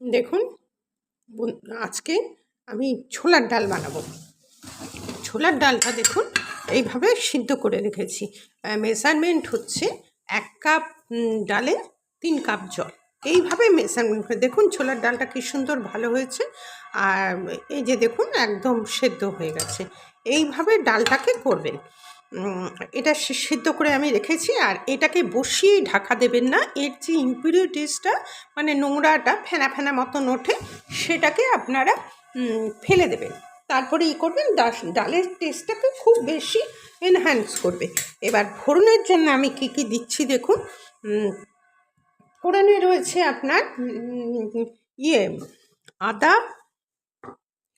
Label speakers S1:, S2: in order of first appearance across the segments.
S1: দেখুন আজকে আমি ছোলার ডাল বানাবো। ছোলার ডালটা দেখুন, এইভাবে সিদ্ধ করে রেখেছি। মেজারমেন্ট হচ্ছে এক কাপ ডালে তিন কাপ জল। এইভাবে মেজারমেন্ট করে, দেখুন ছোলার ডালটা কি সুন্দর ভালো হয়েছে। আর এই যে দেখুন, একদম সেদ্ধ হয়ে গেছে। এইভাবে ডালটাকে করবেন। এটা সিদ্ধ করে আমি রেখেছি আর এটাকে বসিয়ে ঢাকা দেবেন না। এর যে ইম্পিউরিটিসটা মানে নোংরাটা ফেনা ফেনা মতন ওঠে, সেটাকে আপনারা ফেলে দেবেন। তারপরে ই করবেন ডালের টেস্টটাকে খুব বেশি এনহ্যান্স করবে। এবার ফোড়নের জন্য আমি কি কি দিচ্ছি দেখুন। ফোড়নে রয়েছে আপনার ইয়ে আদা,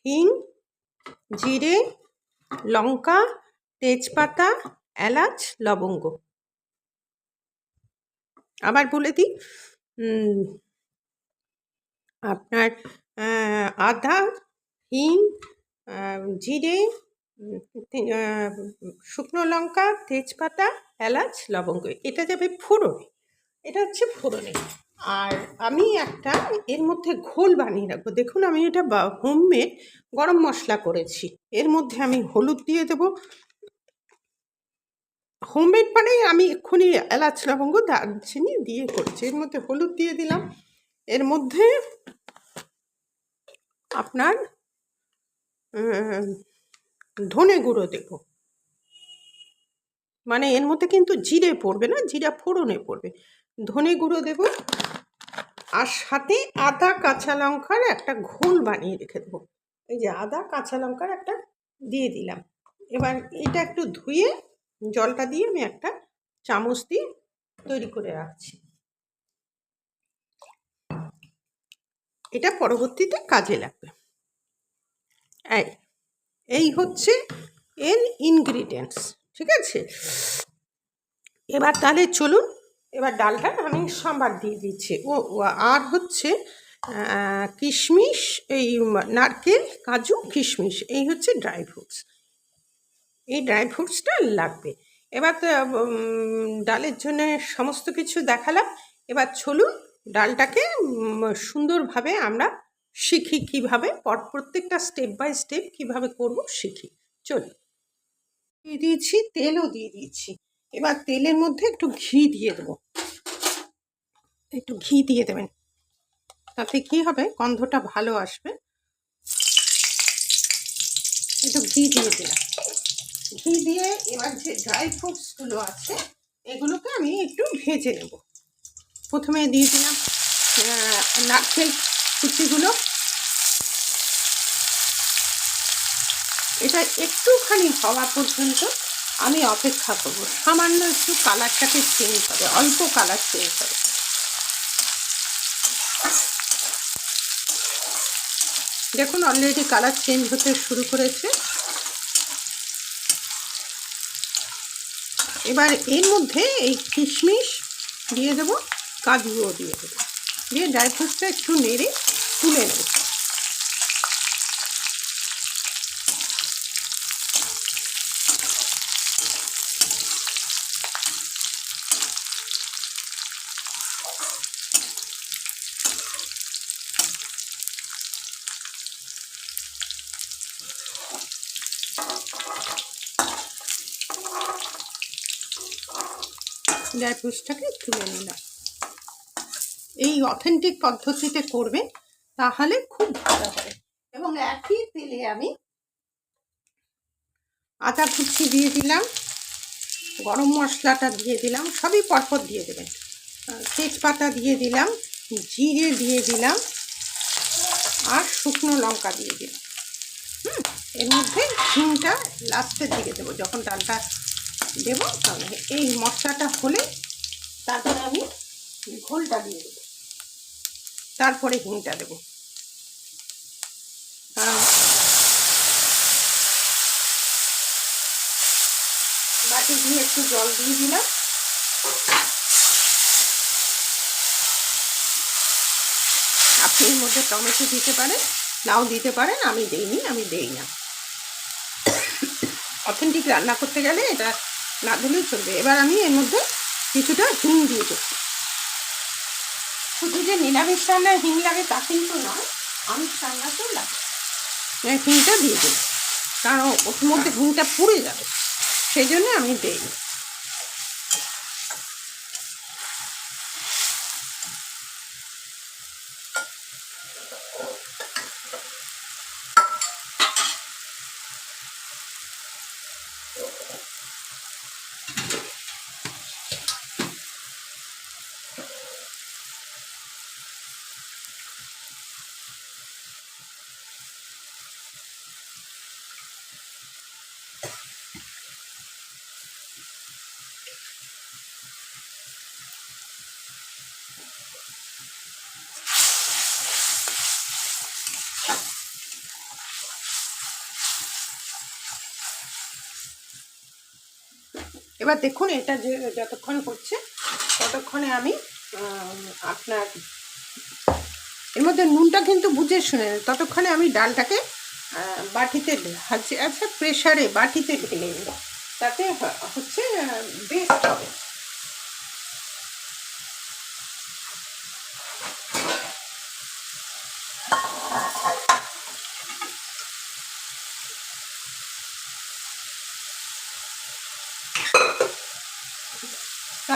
S1: হিং, জিরে, লঙ্কা তেজপাতা, এলাচ, লবঙ্গ। আবার বলে দিই আপনার আদা, হিং জিরে শুকনো লঙ্কা, তেজপাতা, এলাচ, লবঙ্গ। এটা যাবে ফোড়নে। এটা হচ্ছে ফোড়নে। আর আমি একটা এর মধ্যে ঘোল বানিয়ে রাখব। দেখুন, আমি এটা হোমমেড গরম মশলা করেছি। এর মধ্যে আমি হলুদ দিয়ে দেবো হোমমেড মানে আমি এক্ষুনি এলাচ, লবঙ্গ, দারচিনি দিয়ে করছি। এর মধ্যে হলুদ দিয়ে দিলাম। এর মধ্যে আপনার ধনে গুঁড়ো দেবো। মানে এর মধ্যে কিন্তু জিরে পড়বে না, জিরা ফোড়নে পড়বে। ধনে গুঁড়ো দেবো। আর সাথে আদা, কাঁচা লঙ্কার একটা ঘোল বানিয়ে রেখে দেবো। এই যে আদা, কাঁচা লঙ্কার একটা দিয়ে দিলাম। এবার এটা একটু ধুয়ে জলটা দিয়ে আমি একটা চামচ দিয়ে তৈরি করে রাখছি। এটা পরবর্তীতে কাজে লাগবে। এই এই হচ্ছে এর ইনগ্রিডিয়েন্টস, ঠিক আছে? এবার তাহলে চলুন, এবার ডালটা আমি সম্বার দিয়ে দিচ্ছি। ও আর হচ্ছে কিশমিশ, এই নারকেল, কাজু, কিশমিশ, এই হচ্ছে ড্রাই ফ্রুটস। এই ড্রাই ফ্রুটসটা লাগবে। এবার ডালের জন্য সমস্ত কিছু দেখালাম। এবার চলুন ডালটাকে সুন্দরভাবে আমরা শিখি কীভাবে, পর, প্রত্যেকটা স্টেপ বাই স্টেপ কীভাবে করব শিখি। চলুন। দিয়ে দিয়েছি, তেলও দিয়ে দিয়েছি। এবার তেলের মধ্যে একটু ঘি দিয়ে দেবো। একটু ঘি দিয়ে দেবেন। তাতে কি হবে? গন্ধটা ভালো আসবে। একটু ঘি দিয়ে দিলাম। ঘি দিয়ে এবার যে ড্রাই ফ্রুটসগুলো আছে, এগুলোকে আমি একটু ভেজে নেব। প্রথমে দিয়ে দিলাম নারকেল কুচিগুলো। এটা একটুখানি হওয়া পর্যন্ত আমি অপেক্ষা করব। সামান্য একটু কালারটাকে চেঞ্জ হবে, অল্প কালার চেঞ্জ হবে। দেখুন অলরেডি কালার চেঞ্জ হতে শুরু করেছে। এবার এর মধ্যে এই কিশমিশ দিয়ে দেবো, কাজুও দিয়ে দেবো। দিয়ে ড্রাই ফ্রুটসটা একটু নেড়ে তুলে নেব। ড্রাই ফ্রুটসটাকে তুলে নিলাম এই অথেন্টিক পদ্ধতিতে করবেন তাহলে খুব ভালো হবে। এবং একই তেলে আমি আদা কুচি দিয়ে দিলাম, গরম মশলাটা দিয়ে দিলাম, সবই পরপর দিয়ে দেবেন। তেজপাতা দিয়ে দিলাম, জিরে দিয়ে দিলাম, আর শুকনো লঙ্কা দিয়ে দিলাম। হুম, এর মধ্যে হিংটা লাস্টের দিকে দেবো, যখন ডালটা দেবো, তাহলে এই মশলাটা হলে তারপরে আমি ঘোলটা দিয়ে দেবো। তারপরে হিংটা দেবো। বাটি দিয়ে একটু জল দিয়ে দিলাম। আপনি এর মধ্যে টমেটো দিতে পারেন, নাও দিতে পারেন, আমি দেইনি, আমি দেই না। অথেন্টিক রান্না করতে গেলে এটা না দিলেও চলবে। এবার আমি এর মধ্যে কিছুটা হিং দিয়ে দেব। শুধু যে নিরামিষ রান্নায় হিং লাগে তা কিন্তু নয় আমিষ রান্নাতেও লাগে। হিংটা দিয়ে দিই কারণ ওর মধ্যে হিংটা পুড়ে যাবে। সেই জন্য আমি দিই এবার দেখুন এটা যে যতক্ষণ করছে ততক্ষণে আমি আপনার, এর মধ্যে নুনটা কিন্তু বুঝে শুনে ততক্ষণে আমি ডালটাকে বাটিতে হচ্ছে আচ্ছা প্রেশারে বাটিতে ঢেলে নেব। তাতে হচ্ছে, বেস্ট হবে।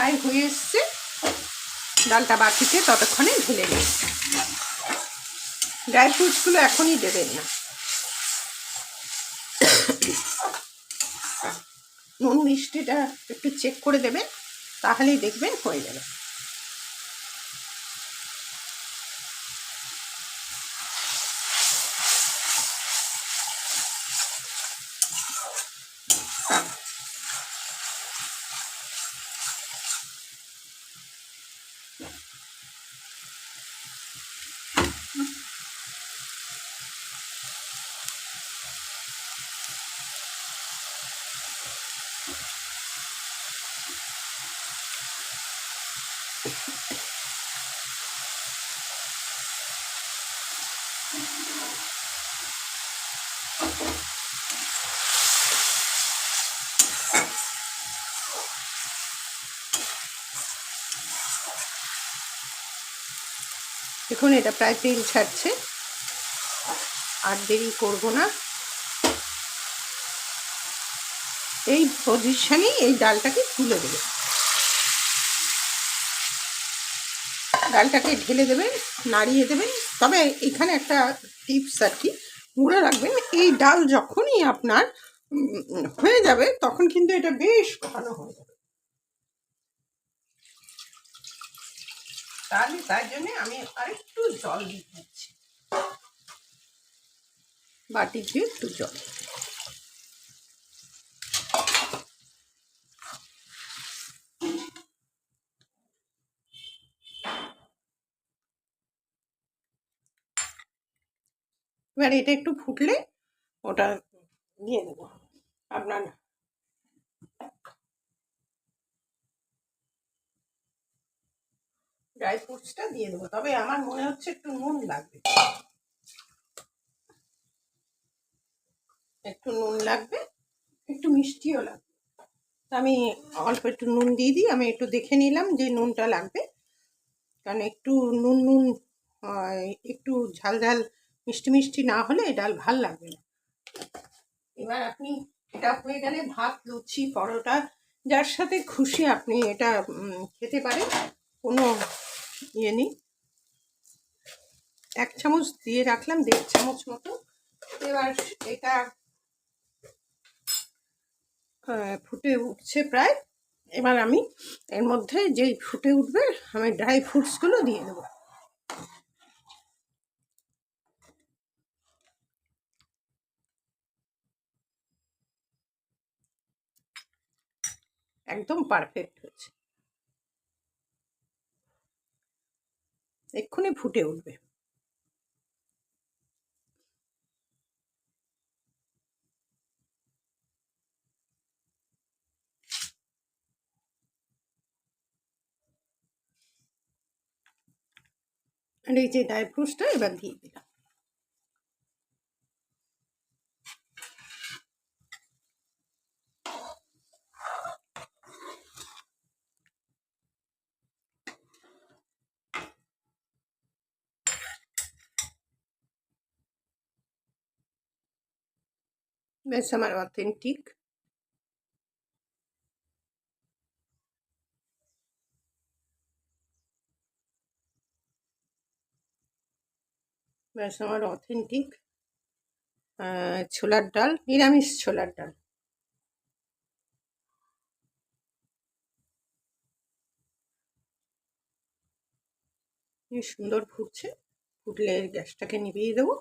S1: প্রায় হয়ে এসছে। ডালটা বাটিতে ততক্ষণে ঢেলে নিন ড্রাই ফ্রুটসগুলো এখনই দেবেন না। নুন মিষ্টিটা একটু চেক করে দেবেন, তাহলেই দেখবেন হয়ে যাবে। দেখুন, এটা প্রায় তেল ছাড়ছে। আর দেরি করব না। এই পজিশনে এই ডালটাকে তুলে দেবে। ডালটাকে ঢেলে দেবেন নাড়িয়ে দেবেন তবে এখানে একটা টিপস আর কি, মনে রাখবেন, এই ডাল যখনই আপনার হয়ে যাবে, তখন কিন্তু এটা বেশ ঘন হয়ে যাবে। তাহলে তাই জন্য আমি আরেকটু জল দিয়ে দিচ্ছি। বাটি দিয়ে একটু জল। এবার এটা একটু ফুটলে ওটা দিয়ে দেবো। আপনার ড্রাই ফ্রুটসটা দিয়ে দেবো। তবে আমার মনে হচ্ছে একটু নুন লাগবে। একটু নুন লাগবে, একটু মিষ্টিও লাগবে। আমি অল্প একটু নুন দিয়ে দিই, আমি একটু দেখে নিলাম যে নুনটা লাগবে। কারণ একটু নুন নুন একটু ঝাল ঝাল মিষ্টি মিষ্টি না হলে ডাল ভালো লাগবে না। এবার আপনি, এটা হয়ে গেলে ভাত, লুচি, পরোটা, যার সাথে খুশি আপনি এটা খেতে পারেন। কোনো ইয়ে নেই। এক চামচ দিয়ে রাখলাম, দেড় চামচ মতো। এবার এটা ফুটে উঠছে প্রায়। এবার আমি এর মধ্যে যেই ফুটে উঠবে, আমি ড্রাই ফ্রুটসগুলো দিয়ে দেবো। একদম পারফেক্ট হচ্ছে এক্ষুনি ফুটে উঠবে। আর এই যে ড্রাই ফ্রুটসটা এবার দিয়ে দিলাম। বেশ আমার অথেন্টিক ব্যাস আমার অথেন্টিক ছোলার ডাল, নিরামিষ ছোলার ডাল. কি সুন্দর ফুটছে। ফুটলে গ্যাসটাকে নিভিয়ে দেবো।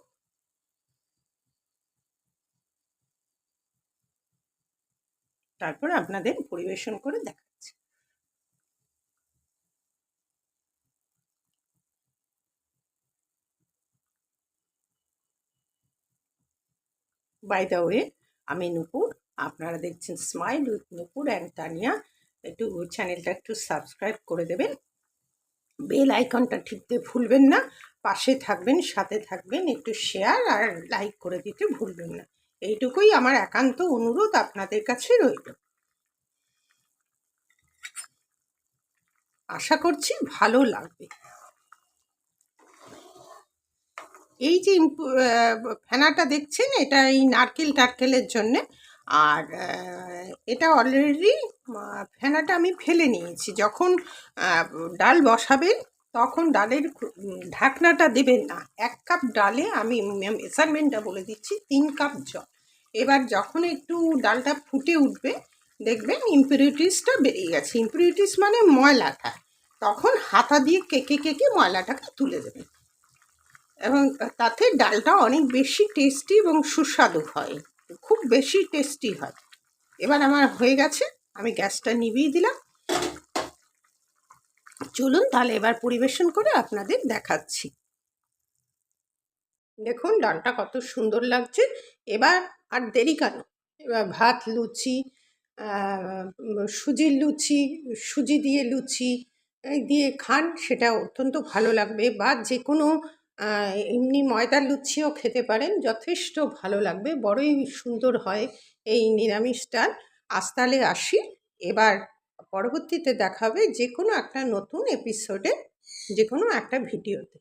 S1: তারপর আপনাদের পরিবেশন করে দেখাচ্ছি। বাই দ্য ওয়ে আমি নুপুর, আপনারা দেখছেন smile with Nupur and Tania. একটু চ্যানেলটা একটু সাবস্ক্রাইব করে দেবেন। বেল আইকনটা ঠিকতে ভুলবেন না, পাশে থাকবেন, সাথে থাকবেন, একটু শেয়ার আর লাইক করে দিতে ভুলবেন না। এইটুকুই আমার একান্ত অনুরোধ আপনাদের কাছে রইল। আশা করছি ভালো লাগবে। এই যে ফেনাটা দেখছেন, এটা এই নারকেল টারকেলের জন্যে। আর এটা অলরেডি ফেনাটা আমি ফেলে নিয়েছি। যখন ডাল বসাবেন তখন ডালের ঢাকনাটা দেবেন না। এক কাপ ডালে আমি মেজারমেন্টটা বলে দিচ্ছি, তিন কাপ জল। এবার যখন একটু ডালটা ফুটে উঠবে, দেখবেন ইম্পিউরিটিসটা বেরিয়ে গেছে। ইম্পিউরিটিস মানে ময়লাটা। তখন হাতা দিয়ে কেকে কেকে ময়লাটাকে তুলে দেবেন। এবং তাতে ডালটা অনেক বেশি টেস্টি এবং সুস্বাদু হয়। খুব বেশি টেস্টি হয়। এবার আমার হয়ে গেছে, আমি গ্যাসটা নিভিয়ে দিলাম। চলুন তাহলে এবার পরিবেশন করে আপনাদের দেখাচ্ছি। দেখুন, ডালটা কত সুন্দর লাগছে। এবার আর দেরি কেন? এবার ভাত, লুচি সুজির লুচি, সুজি দিয়ে লুচি দিয়ে খান, সেটা অত্যন্ত ভালো লাগবে বা যে কোনো এমনি ময়দার লুচিও খেতে পারেন, যথেষ্ট ভালো লাগবে, বড়ই সুন্দর হয় এই নিরামিষটা। আজ তাহলে আসি, এবার পরবর্তীতে দেখাবে যে কোনো একটা নতুন এপিসোডে যে কোনো একটা ভিডিওতে।